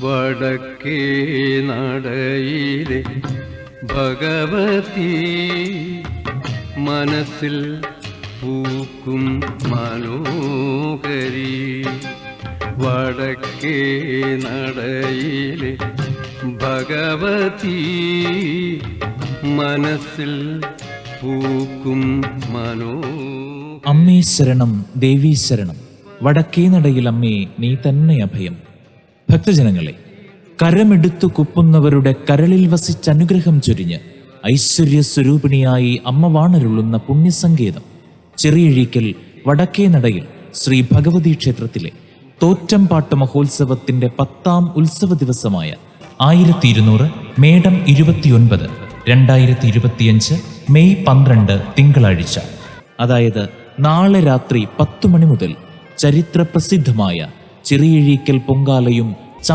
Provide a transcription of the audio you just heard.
വടക്കേ നടയിലെ ഭഗവതി മനസ്സിൽ പൂക്കും മനോഹരി. വടക്കേ നടയിലെ ഭഗവതി മനസ്സിൽ പൂക്കും മനോ അമ്മേ ശരണം ശരണം. വടക്കേ നടയിൽ അമ്മേ നീ തന്നെ അഭയം. ഭക്തജനങ്ങളെ കരമെടുത്തു കുപ്പുന്നവരുടെ കരളിൽ വസിച്ച് അനുഗ്രഹം ചൊരിഞ്ഞ് ഐശ്വര്യ സ്വരൂപിണിയായി അമ്മ വാണരുള്ളുന്ന പുണ്യസങ്കേതം ചെറിയഴീക്കൽ വടക്കേ നടയിൽ ശ്രീ ഭഗവതി ക്ഷേത്രത്തിലെ തോറ്റംപാട്ട് മഹോത്സവത്തിന്റെ പത്താം ഉത്സവ ദിവസമായ ആയിരത്തി ഇരുന്നൂറ് മേടം ഇരുപത്തിയൊൻപത് രണ്ടായിരത്തി ഇരുപത്തിയഞ്ച് മെയ് പന്ത്രണ്ട് തിങ്കളാഴ്ച. അതായത് നാളെ രാത്രി പത്തു മണി മുതൽ ചരിത്ര പ്രസിദ്ധമായ ചെറിയഴീക്കൽ പൊങ്കാലയും